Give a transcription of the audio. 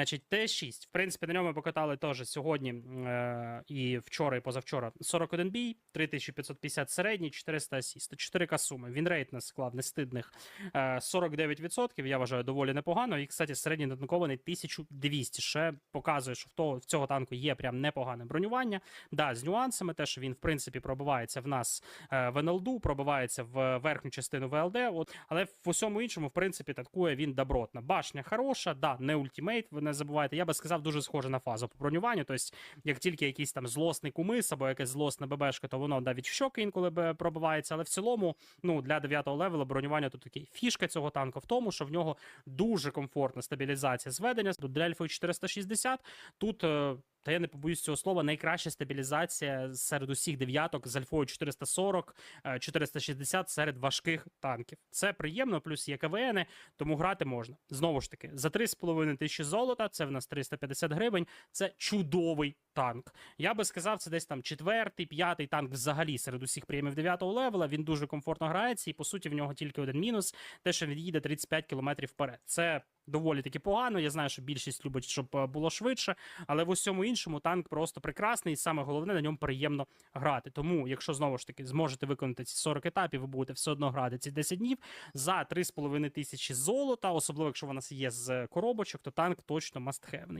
Значить, Т6. В принципі, на ньому покатали теж сьогодні е, і вчора, і позавчора 41 бій, 3550 середній, 400 асіст, 4К суми. Він рейт нас склав нестидних е, 49%. Я вважаю, доволі непогано. І, кстати, середній натанкований 1200. Ще показує, що в, того, в цього танку є прям непогане бронювання. Да, з нюансами, те, що він, в принципі, пробивається в нас е, в НЛД, пробивається в верхню частину ВЛД. От, але в усьому іншому, в принципі, танкує він добротно. Башня хороша, да, не ультимейт, не забувайте. Я би сказав, дуже схоже на фазу по бронюванню. Тобто, як тільки якийсь там злосний кумис або якась злосна ББшка, то воно навіть щоки інколи пробивається. Але в цілому, ну для 9-го левела бронювання тут такий. Фішка цього танку в тому, що в нього дуже комфортна стабілізація зведення. Тут Дельфою 460. Тут. Е, Та я не побоюсь цього слова, найкраща стабілізація серед усіх дев'яток з альфою 440, е, 460 серед важких танків. Це приємно, плюс є КВН, тому грати можна. Знову ж таки, за 3,5 тисячі золота, це в нас 350 гривень. Це чудовий танк. Я би сказав, це десь там четвертий, п'ятий танк взагалі серед усіх приймів 9 левела. Він дуже комфортно грається, і по суті в нього тільки один мінус: те, що він їде 35 км вперед. Це доволі таки погано. Я знаю, що більшість любить, щоб е, було швидше, але в усьому іншому танк просто прекрасний, і саме головне на ньому приємно грати. Тому, якщо знову ж таки зможете виконати ці 40 етапів, ви будете все одно грати ці 10 днів за 3,5 тисячі золота, особливо якщо у нас є з коробочок, то танк точно мастхевний.